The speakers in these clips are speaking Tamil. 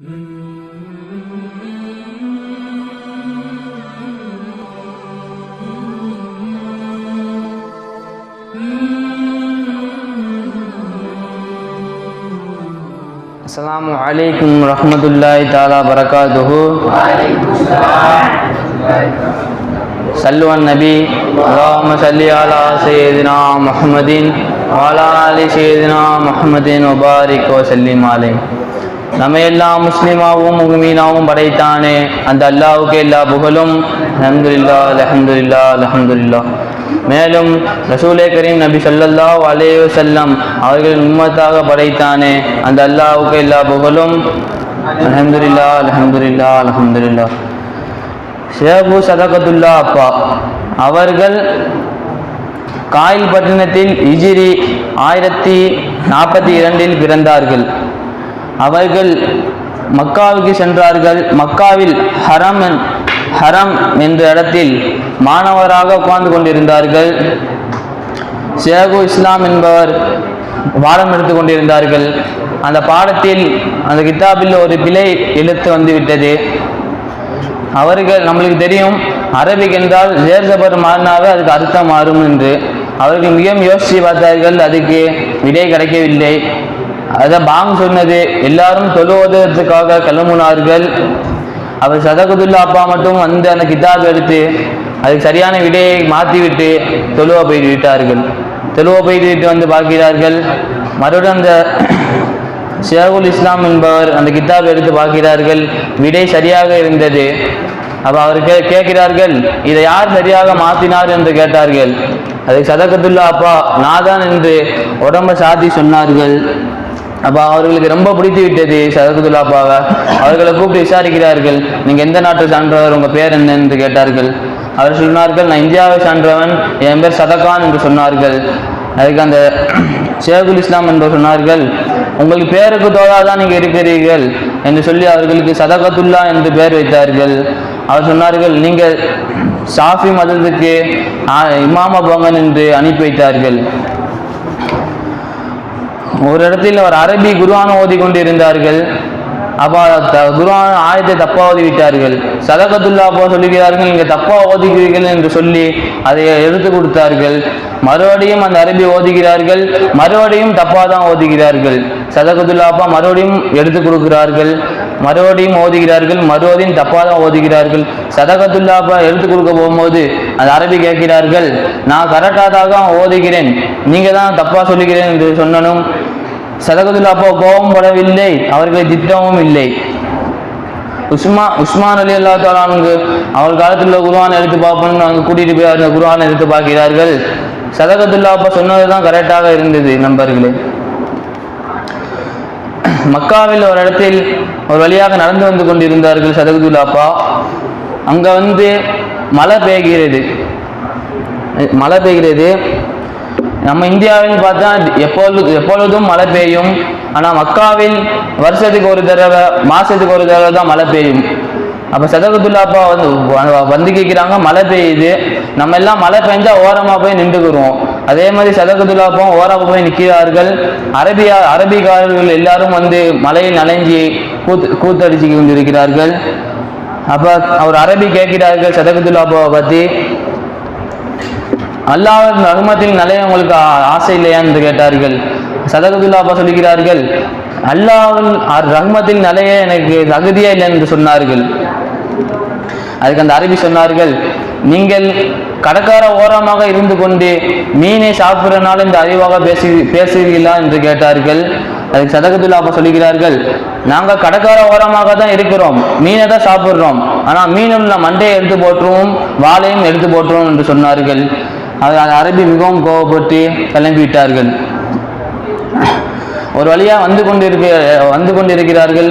السلام علیکم ورحمۃ اللہ تعالیٰ وبرکاتہ۔ صلو نبی، اللہم صلی علی سیدنا محمد وعلی سیدنا محمد وبارک وسلم علیہ۔ நம்ம எல்லாம் முஸ்லிமாவும் முகமீனாவும் படைத்தானே அந்த அல்லாவுக்கு எல்லா புகழும் அலமதுல்லா அலமதுல்லா அலமதுல்லா மேலும் ரசூலே கரீம் நபி சொல்லல்லா அலைஹி செல்லம் அவர்கள் உண்மத்தாக படைத்தானே அந்த அல்லாவுக்கு எல்லா புகழும் அலமதுல்லா அலமதுல்லா அலமதுல்லா ஷேபு சதகத்துல்லா அப்பா அவர்கள் காயில் பட்டணத்தில் இஜிரி ஆயிரத்தி நாற்பத்தி இரண்டில் பிறந்தார்கள் அவர்கள் மக்காவுக்கு சென்றார்கள். மக்காவில் ஹரம் என்- ஹரம் என்ற இடத்தில் மாணவராக உட்கார்ந்து கொண்டிருந்தார்கள். ஷேகு இஸ்லாம் என்பவர் பாடம் எடுத்து கொண்டிருந்தார்கள். அந்த பாடத்தில் அந்த கித்தாபில் ஒரு பிழை எழுத்து வந்து விட்டது அவர்கள் நம்மளுக்கு தெரியும் அரபிக் என்றால் ஜேர்ஜபர் மாறினாவே அதுக்கு அர்த்தம் மாறும் என்று. அவர்கள் மிகவும் யோசித்து பார்த்தார்கள் அதுக்கு விடை கிடைக்கவில்லை. அதை பாங் சொன்னது எல்லாரும் தொழுவதற்காக கிளம்புனார்கள். அவர் சதகுதுல்லா அப்பா மட்டும் வந்து அந்த கிதாப் எடுத்து அதுக்கு சரியான விடையை மாற்றிவிட்டு தொழுவ போயிட்டு விட்டார்கள். தொழுவ போயிட்டு விட்டு வந்து பார்க்கிறார்கள். மறுபடியும் அந்த ஷேகுல் இஸ்லாம் என்பவர் அந்த கிதாப் எடுத்து பார்க்கிறார்கள். விடை சரியாக இருந்தது. அப்போ அவர் கே கேட்கிறார்கள் இதை யார் சரியாக மாற்றினார் என்று கேட்டார்கள். அதுக்கு சதகத்துல்லா அப்பா நாதான் என்று உடம்ப சாத்தி சொன்னார்கள். அப்போ அவர்களுக்கு ரொம்ப பிடித்து விட்டது சதகத்துல்லா அப்பாவை. அவர்களை கூப்பிட்டு விசாரிக்கிறார்கள். நீங்கள் எந்த நாட்டை சான்றவர் உங்கள் பேர் என்ன என்று கேட்டார்கள். அவர் சொன்னார்கள் நான் இந்தியாவை சான்றவன் என் பேர் சதகான் என்று சொன்னார்கள். அதுக்கு அந்த ஷேகுல் இஸ்லாம் என்று சொன்னார்கள் உங்களுக்கு பேருக்கு தோழாதான் நீங்கள் இருக்கிறீர்கள் என்று சொல்லி அவர்களுக்கு சதகத்துல்லா என்று பெயர் வைத்தார்கள். அவர் சொன்னார்கள் நீங்கள் ஷாஃபி மதத்துக்கு ஆ, இமாம போங்கன் என்று அனுப்பி வைத்தார்கள். ஒரு இடத்தில் அவர் அரபி குருவான ஓதி கொண்டிருந்தார்கள். அப்போ குருவான ஆயத்தை தப்பா ஓதி விட்டார்கள் சதகத்துல்லா போ சொல்லுகிறார்கள் நீங்கள் தப்பா ஓதுகிறீர்கள் என்று சொல்லி அதை எடுத்து கொடுத்தார்கள். மறுபடியும் அந்த அரபி ஓதுகிறார்கள் மறுபடியும் தப்பா தான் ஓதுகிறார்கள். சதகத்துல்லாப்பா மறுபடியும் எடுத்து கொடுக்கிறார்கள். மறுபடியும் ஓதுகிறார்கள் மறுபடியும் தப்பா தான் ஓதுகிறார்கள். சதகத்துல்லாப்பா எடுத்து கொடுக்க போகும்போது அந்த அரபி கேட்கிறார்கள் நான் கரெக்டாக தான் ஓதுகிறேன் நீங்க தான் தப்பா சொல்லுகிறேன் என்று சொன்னனும். சதகுதுல் அப்பா கோபம் படவில்லை அவர்களை திட்டமும் இல்லை. உஸ்மா உஸ்மான் அலி அல்லா தாலானுக்கு அவர் காலத்தில் உள்ள குருவான் எடுத்து பார்ப்போம்னு அங்கே கூட்டிட்டு போய் அந்த குருவான் எடுத்து பார்க்கிறார்கள். சதகத்துல்லா அப்பா சொன்னது தான் கரெக்டாக இருந்தது நண்பர்களே. மக்காவில் ஒரு இடத்தில் ஒரு வழியாக நடந்து வந்து கொண்டிருந்தார்கள் சதகுதுல்லா அப்பா. அங்க வந்து மழை பெய்கிறது. மழை பெய்கிறது. நம்ம இந்தியாவில் பார்த்தா எப்பொழுது எப்பொழுதும் மழை பெய்யும். ஆனால் மக்காவில் வருஷத்துக்கு ஒரு தடவை மாசத்துக்கு ஒரு தடவை தான் மழை பெய்யும். அப்போ சதகத்துல்லாப்பா வந்து வந்து கேட்குறாங்க மழை பெய்யுது. நம்ம எல்லாம் மழை பெஞ்சா ஓரமாக போய் நின்றுக்குருவோம். அதே மாதிரி சதகத்துல்லா ஓரமாக போய் நிற்கிறார்கள். அரபியா அரபிக்காரர்கள் எல்லாரும் வந்து மலையில் நனைஞ்சி கூத்து கூத்தடிச்சு கொண்டிருக்கிறார்கள். அப்போ அவர் அரபி கேட்கிறார்கள் சதகத்துல்லாப்பாவை பற்றி அல்லாஹ்வின் ரஹ்மத்தில் நிலைய உங்களுக்கு ஆசை இல்லையா என்று கேட்டார்கள். சதகத்துல்லா அப்பா சொல்லுகிறார்கள் அல்லாஹ்வின் அ- ரஹ்மத்தில் நிலைய எனக்கு தகுதியே இல்லை என்று சொன்னார்கள். அதுக்கு அந்த அரபி சொன்னார்கள் நீங்கள் கடற்கர ஓரமாக இருந்து கொண்டு மீனை சாப்பிட்றனால இந்த அறிவாக பேசி பேசுவீர்களா? என்று கேட்டார்கள். அதுக்கு சதகத்துல்லா அப்பா சொல்லுகிறார்கள் நாங்கள் கடற்கர ஓரமாக தான் இருக்கிறோம் மீனை தான் சாப்பிட்றோம். ஆனால் மீனுள்ள மண்டையை எடுத்து போட்டுருவோம் வாழையும் எடுத்து போட்டுருவோம் என்று சொன்னார்கள். அது அந்த அரபி மிகவும் கோபப்பட்டு கிளம்பி விட்டார்கள் ஒரு வழியா வந்து கொண்டிருக்க வந்து கொண்டிருக்கிறார்கள்.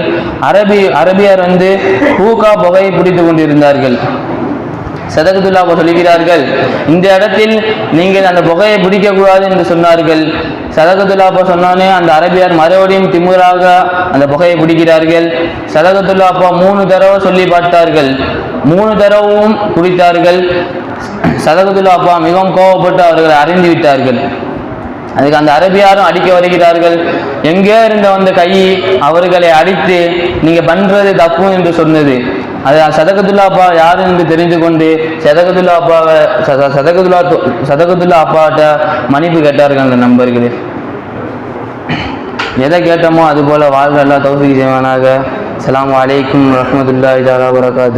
அரபி அரபியர் வந்து பூக்கா புகையை பிடித்து கொண்டிருந்தார்கள். சதகுதுல்லா அப்போ சொல்லுகிறார்கள் இந்த இடத்தில் நீங்கள் அந்த புகையை பிடிக்கக்கூடாது என்று சொன்னார்கள். சதகத்துல்லா அப்பா அந்த அரபியார் மறுபடியும் திமுறாக அந்த புகையை பிடிக்கிறார்கள். சதகத்துல்லா அப்பா மூணு தடவை சொல்லி பார்த்தார்கள். மூணு தடவும் குடித்தார்கள் சதகத்துல்லா அப்பா மிகவும் கோவப்பட்டு அவர்களை அறிந்து விட்டார்கள். அதுக்கு அந்த அரபியாரும் அடிக்க வருகிறார்கள். எங்கே இருந்த வந்த கை அவர்களை அடித்து நீங்க பண்றது தப்பு என்று சொன்னது. அது சதகதுல்லா அப்பா யாரு என்று தெரிந்து கொண்டு சதகதுல்லா அப்பாவை சத- சதகதுல்லா சதகத்துல்லா அப்பாட்ட மன்னிப்பு கேட்டார்கள் அந்த நண்பர்களே. எதை கேட்டோமோ அது போல வாழ்க எல்லாம் தௌஃபீக் செய்வானாக. அலாம் அலைக்கும் வரஹ்மத்துல்லாஹி தஆலா வரகாத்து